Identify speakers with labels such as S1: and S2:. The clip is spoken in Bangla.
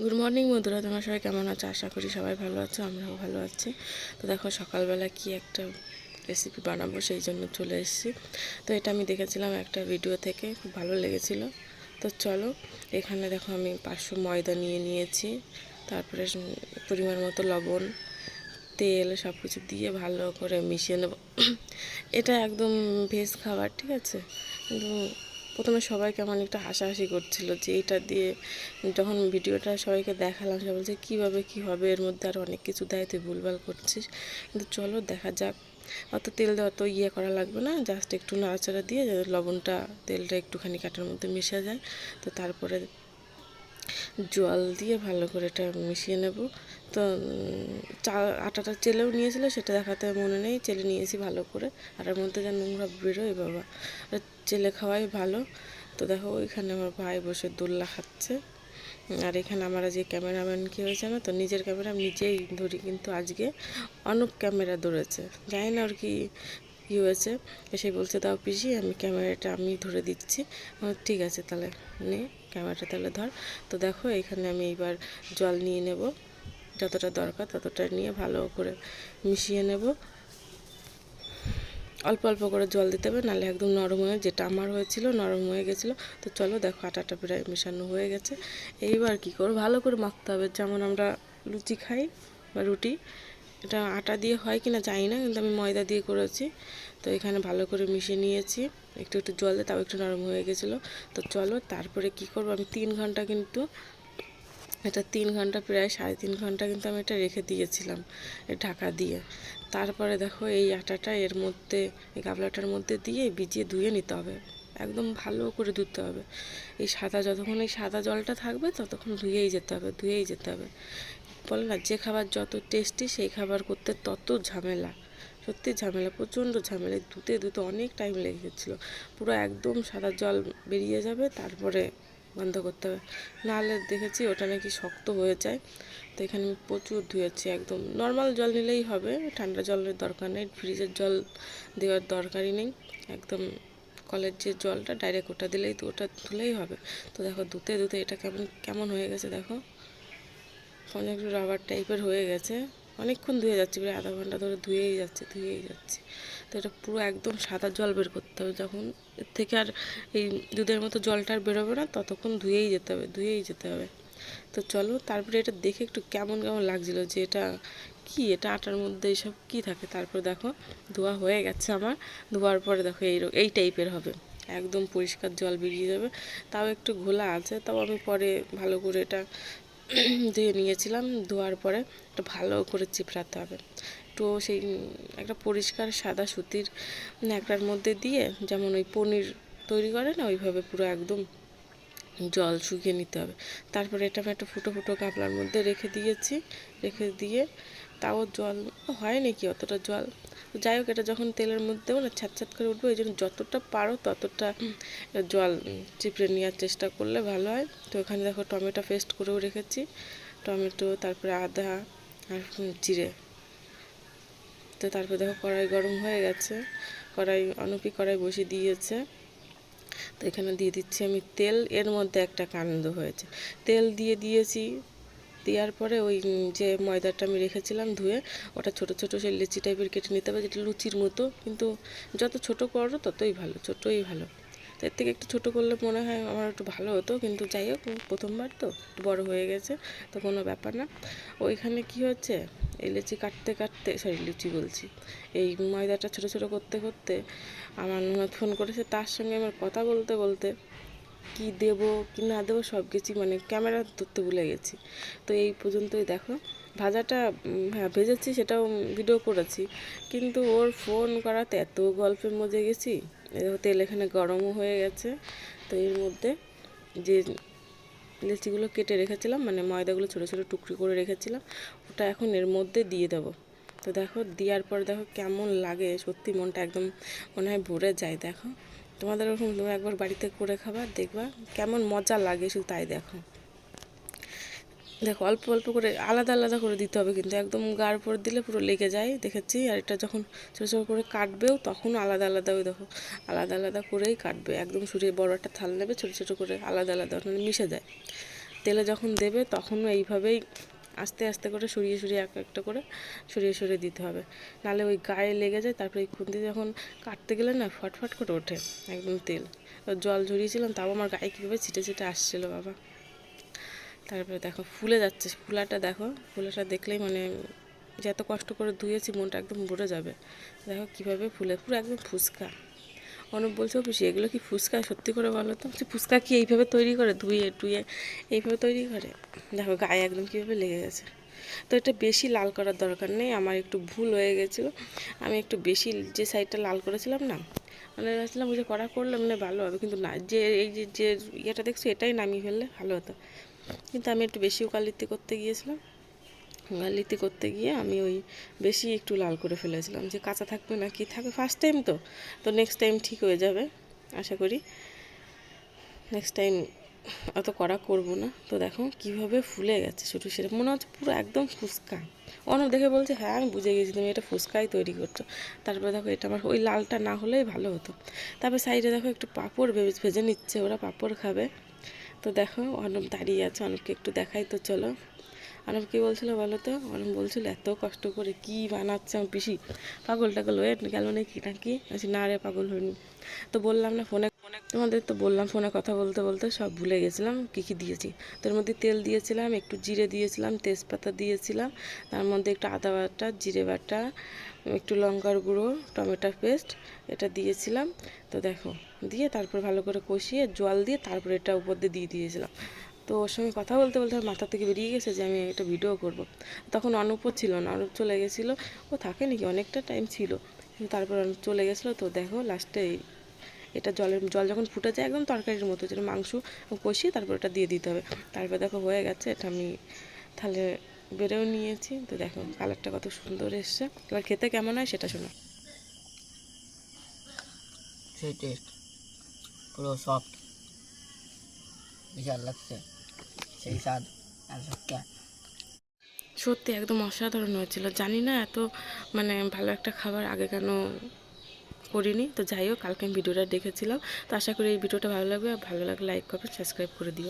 S1: গুড মর্নিং বন্ধুরা, তোমার সবাই কেমন আছো? আশা করি সবাই ভালো আছো, আমরাও ভালো আছি। তো দেখো, সকালবেলা কি একটা রেসিপি বানাবো সেই জন্য চলে এসেছি। তো এটা আমি দেখেছিলাম একটা ভিডিও থেকে, খুব ভালো লেগেছিল। তো চলো, এখানে দেখো আমি পাঁচশো ময়দা নিয়ে নিয়েছি, তারপরে পরিমাণ মতো লবণ, তেল সব কিছু দিয়ে ভালো করে মিশিয়ে নেব। এটা একদম ভেজ খাবার, ঠিক আছে? কিন্তু প্রথমে সবাই কেমন একটা হাসাহাসি করছিল যে এটা দিয়ে যখন ভিডিওটা সবাইকে দেখালাম, সবাই বলছে, কীভাবে কী হবে? এর মধ্যে আর অনেক কিছু দেয়, তুই ভুলভাল করছিস। কিন্তু চলো, দেখা যাক। অত তেল দেওয়া তো ইয়ে করা লাগবে না জাস্ট একটু নাড়াচাড়া দিয়ে লবণটা তেলটা একটুখানি কাটার মধ্যে মিশে যায়। তো তারপরে জল দিয়ে ভালো করে এটা মিশিয়ে নেব। তো চা, আটাটা চেলেও নিয়েছিল, সেটা দেখাতে মনে নেই, চেলে নিয়েছি ভালো করে। আটার মধ্যে যা নোংরা বেরোয় বাবা। চেলে খাওয়াই ভালো। তো দেখো, ওইখানে আমার ভাই বসে দোল্লা খাচ্ছে। আর এখানে আমার যে ক্যামেরাম্যান কী হয়েছে না, তো নিজের ক্যামেরা নিজেই ধরি, কিন্তু আজকে অনেক ক্যামেরা ধরেছে। জানি না আর কি কী হয়েছে। এসে বলছে তাও পিসি, আমি ক্যামেরাটা, আমি ধরে দিচ্ছি। ঠিক আছে, তাহলে নে। ক্যামেরাটা তাহলে ধর। তো দেখো, এখানে আমি এইবার জল নিয়ে নেব। যতটা দরকার ততটা নিয়ে ভালো করে মিশিয়ে নেব। অল্প অল্প করে জল দিতে হবে, নাহলে একদম নরম হয়ে, যেটা আমার হয়েছিল নরম হয়ে গেছিল। তো চলো দেখো, আটাটা প্রায় মেশানো হয়ে গেছে। এইবার কি করব? ভালো করে মাখতে হবে। যেমন আমরা লুচি খাই বা রুটি এটা আটা দিয়ে হয় কি না জানি না, কিন্তু আমি ময়দা দিয়ে করেছি। তো এখানে ভালো করে মিশিয়ে নিয়েছি। একটু একটু জল দিয়ে তাও একটু নরম হয়ে গেছিল। তো চলো, তারপরে কি করব? আমি তিন ঘণ্টা কিন্তু, এটা তিন ঘণ্টা, প্রায় সাড়ে তিন ঘণ্টা কিন্তু আমি এটা রেখে দিয়েছিলাম ঢাকা দিয়ে। তারপরে দেখো, এই আটাটা এর মধ্যে, এই গাবলাটার মধ্যে দিয়ে ভিজিয়ে ধুয়ে নিতে হবে। একদম ভালো করে ধুতে হবে। এই সাদা, যতক্ষণ এই সাদা জলটা থাকবে, ততক্ষণ ধুয়েই যেতে হবে, ধুয়েই যেতে হবে। বলে না, যে খাবার যত টেস্টি সেই খাবার করতে তত ঝামেলা। সত্যি ঝামেলা, প্রচণ্ড ঝামেলা। ধুতে ধুতে অনেক টাইম লেগে গেছিল। পুরো একদম সাদা জল বেরিয়ে যাবে, তারপরে বন্ধ করতে হবে। নাহলে দেখেছি ওটা নাকি শক্ত হয়ে যায়। তো এখানে আমি প্রচুর ধুয়েছি একদম। নর্মাল জল নিলেই হবে, ঠান্ডা জলের দরকার নেই ফ্রিজের জল দেওয়ার দরকারই নেই। একদম কলের যে জলটা ডাইরেক্ট ওটা দিলেই তো ওটা ধুলেই হবে। তো দেখো ধুতে ধুতে এটা কেমন কেমন হয়ে গেছে দেখো। অনেক একটু রাবার টাইপের হয়ে গেছে। অনেকক্ষণ ধুয়ে যাচ্ছি, প্রায় আধা ঘণ্টা ধরে ধুয়েই যাচ্ছে ধুয়েই যাচ্ছে। তো এটা পুরো একদম সাদা জল বের করতে হবে। যখন এর থেকে আর এই দুধের মতো জলটা আর বেরোবে না, ততক্ষণ ধুয়েই যেতে হবে, ধুয়েই যেতে হবে। তো চলো, তারপরে এটা দেখে একটু কেমন কেমন লাগছিল যে এটা কি, এটা আটার মধ্যে এইসব কি থাকে? তারপর দেখো, ধোয়া হয়ে গেছে আমার। ধোয়ার পরে দেখো এই এই টাইপের হবে। একদম পরিষ্কার জল বেরিয়ে যাবে। তাও একটু ঘোলা আছে, তাও আমি পরে ভালো করে এটা ধুয়ে নিয়েছিলাম, ধোয়ার পরে একটু ভালো করে চিপড়াতে হবে। তো সেই একটা পরিষ্কার সাদা সুতির ন্যাকড়ার মধ্যে দিয়ে যেমন ওই পনির তৈরি করে না, ওইভাবে পুরো একদম জল শুকিয়ে নিতে হবে। তারপরে এটা আমি একটা ফুটো ফুটো গামলার মধ্যে রেখে দিয়েছি, রেখে দিয়ে তাও জল হয় নাকি অতটা জল যাই হোক, এটা যখন তেলের মধ্যে দেবো না ছ্যাত করে উঠবো এই জন্য যতটা পারো ততটা জল চিপড়ে নেওয়ার চেষ্টা করলে ভালো হয়। তো এখানে দেখো টমেটো পেস্ট করেও রেখেছি। টমেটো, তারপরে আদা আর জিরে। তো তারপর দেখো কড়াই গরম হয়ে গেছে। কড়াই, অনুপি কড়াই বসিয়ে দিয়েছে। তো এখানে দিয়ে দিচ্ছি আমি তেল। এর মধ্যে একটা কাণ্ড হয়েছে। তেল দিয়ে দিয়েছি দেওয়ার পরে ওই যে ময়দাটা আমি রেখেছিলাম ধুয়ে, ওটা ছোট ছোট সেই লিচি টাইপের কেটে নিতে হবে, যেটা লুচির মতো। কিন্তু যত ছোট করো, ততই ভালো, ছোটই ভালো। তো এর থেকে একটু ছোটো করলে মনে হয় আমার একটু ভালো হতো, কিন্তু যাই হোক, প্রথমবার তো বড় হয়ে গেছে, তো কোনো ব্যাপার না। ওইখানে কি হচ্ছে, এই লিচি কাটতে কাটতে সরি লুচি বলছি, এই ময়দাটা ছোট ছোট করতে করতে আমার ফোন করেছে, তার সঙ্গে আমার কথা বলতে বলতে কি দেব, কি না দেবো সব কিছুই মানে ক্যামেরা ধরতে ভুলে গেছি। তো এই পর্যন্তই দেখো। ভাজাটা হ্যাঁ ভেজেছি, সেটাও ভিডিও করেছি। কিন্তু ওর ফোন করাতে এত গল্পের মধ্যে গেছি তেল এখানে গরমও হয়ে গেছে। তো এর মধ্যে যে লিচিগুলো কেটে রেখেছিলাম মানে ময়দাগুলো ছোটো ছোটো টুকরি করে রেখেছিলাম, ওটা এখন এর মধ্যে দিয়ে দেবো। তো দেখো, দেওয়ার পর দেখো কেমন লাগে, সত্যি মনটা একদম মনে হয় ভরে যায়, দেখো। তোমাদের ওরকম তোমরা একবার বাড়িতে করে খাবা, দেখবা কেমন মজা লাগে শুধু তাই দেখো। দেখো, অল্প অল্প করে আলাদা আলাদা করে দিতে হবে কিন্তু একদম গাঢ় করে দিলে পুরো লেগে যায়, দেখেছি। আর এটা যখন ছোটো ছোটো করে কাটবেও তখন আলাদা আলাদা ওই দেখো, আলাদা আলাদা করেই কাটবে। একদম সরিয়ে বড় একটা থাল নেবে, ছোটো ছোটো করে আলাদা আলাদা মানে মিশে যায়। তেলে যখন দেবে তখনও এইভাবেই আস্তে আস্তে করে সরিয়ে সরিয়ে এক একটা করে সরিয়ে সরিয়ে দিতে হবে। নাহলে ওই গায়ে লেগে যায়, তারপরে এই খুন্তি যখন কাটতে গেলে না ফটফট করে ওঠে একদম তেল। জল ঝরিয়েছিলাম, তাও আমার গায়ে কীভাবে ছিটে ছিটে আসছিল বাবা। তারপরে দেখো ফুলে যাচ্ছে, ফুলাটা দেখো, ফুলাটা দেখলেই মানে এত কষ্ট করে ধুয়েছি মনটা একদম ভরে যাবে। দেখো কীভাবে ফুলে, পুরো একদম ফুচকা অনুপ বলছে পিসি, এগুলো কি ফুচকা? সত্যি করে বলো তো। বলছি, ফুচকা কি এইভাবে তৈরি করে? ধুয়ে, টুয়ে এইভাবে তৈরি করে? দেখো, গায়ে একদম কীভাবে লেগে গেছে। তো এটা বেশি লাল করার দরকার নেই, আমার একটু ভুল হয়ে গেছিল। আমি একটু বেশি যে সাইডটা লাল করেছিলাম না মানে ভাবছিলাম যে করা করলে মানে ভালো হবে। কিন্তু না, যে এই যে যে ইয়েটা দেখছ, এটাই নামিয়ে ফেললে ভালো হতো। কিন্তু আমি একটু বেশি ওকালিতি করতে গিয়েছিলাম। ওকালিতি করতে গিয়ে আমি ওই বেশি একটু লাল করে ফেলেছিলাম যে কাঁচা থাকবে না, কি থাকবে? ফার্স্ট টাইম তো। তো নেক্সট টাইম ঠিক হয়ে যাবে, আশা করি। নেক্সট টাইম অত করা করব না। তো দেখো কীভাবে ফুলে গেছে ছোটো সেটা মনে হচ্ছে পুরো একদম ফুচকা অনেক দেখে বলছে হ্যাঁ আমি বুঝে গেছি, তুমি এটা ফুচকাই তৈরি করছ। তারপরে দেখো এটা আমার ওই লালটা না হলেই ভালো হতো। তারপর সাইডে দেখো একটু পাঁপড় ভেজে নিচ্ছে, ওরা পাঁপড় খাবে। তো দেখো অনব দাঁড়িয়ে আছে অনবকে একটু দেখাই, তো চলো। অনব কী বলছিল বলো তো? অনব বলছিল, এত কষ্ট করে কি বানাচ্ছে আমার পিসি? পাগল টাগল হয়ে গেল নাকি নাকি? না রে, পাগল হয়নি তো বললাম না, ফোনে তোমাদের তো বললাম, ফোনে কথা বলতে বলতে সব ভুলে গেছিলাম, কী কী দিয়েছি? তোর মধ্যে তেল দিয়েছিলাম, একটু জিরে দিয়েছিলাম, তেজপাতা দিয়েছিলাম, তার মধ্যে একটু আদা বাটা, জিরে বাটা, একটু লঙ্কার গুঁড়ো টমেটো পেস্ট, এটা দিয়েছিলাম। তো দেখো, দিয়ে তারপর ভালো করে কষিয়ে জল দিয়ে তারপর এটা উপর দিয়ে দিয়ে দিয়েছিলাম। তো ওর সঙ্গে কথা বলতে বলতে মাথা থেকে বেরিয়ে গেছে যে আমি একটা ভিডিও করব। তখন অনুপও ছিল না, অনুপ চলে গেছিল। ও থাকে নাকি, অনেকটা টাইম ছিল। তারপর অনুপ চলে গেছিল তো দেখো লাস্টে এটা জলের, জল যখন ফুটে যায় একদম তরকারির মতো, যেটা মাংস কষিয়ে তারপর এটা দিয়ে দিতে হবে। তারপর দেখো হয়ে গেছে, এটা আমি তাহলে বেড়েও নিয়েছি। তো দেখো কালারটা কত সুন্দর এসছে। এবার খেতে কেমন হয় সেটা শোনো।
S2: সেই টেস্ট পুরো সফট বিশাল লাগছে। সেই স্বাদ
S1: সত্যি একদম অসাধারণ হয়েছিল। জানি না এত মানে ভালো একটা খাবার আগে কেন করিনি। তো যাই হোক, কালকে আমি ভিডিওটা দেখেছিলাম। তো আশা করি এই ভিডিওটা ভালো লাগবে। আর ভালো লাগলে লাইক করবে সাবস্ক্রাইব করে দিও।